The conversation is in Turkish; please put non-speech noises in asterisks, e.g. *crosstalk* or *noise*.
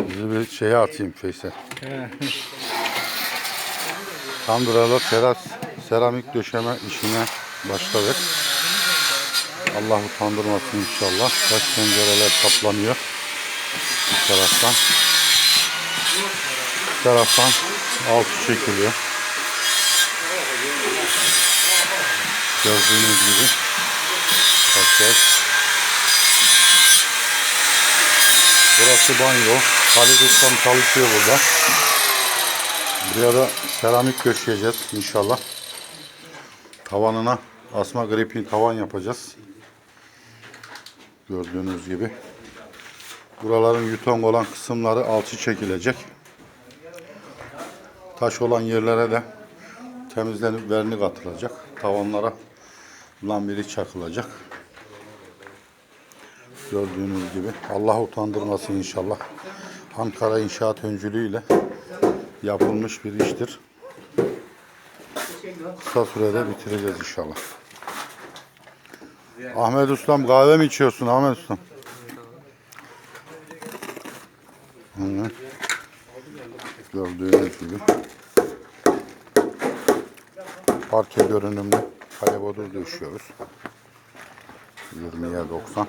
Bizi bir şeye atayım Feysel. *laughs* Kandıra'da teras seramik döşeme işine başladık. Allah utandırmasın inşallah. Kaç pencereler kaplanıyor. Bu taraftan. Bu taraftan altı çekiliyor. Gördüğünüz gibi. Bakacağız. Burası banyo. Halil Ustam çalışıyor burada. Buraya da seramik döşeyeceğiz inşallah. Tavanına asma gripping tavan yapacağız. Gördüğünüz gibi. Buraların yuton olan kısımları alçı çekilecek. Taş olan yerlere de temizlenip vernik atılacak. Tavanlara lambiri çakılacak. Gördüğünüz gibi. Allah utandırmasın inşallah. Ankara İnşaat Öncülüğüyle yapılmış bir iştir. Kısa sürede bitireceğiz inşallah. Ahmet Ustam kahve mi içiyorsun Ahmet Ustam? Hı. Gördüğünüz gibi. Parke görünümlü kalebodur döşüyoruz. 20'ye 90.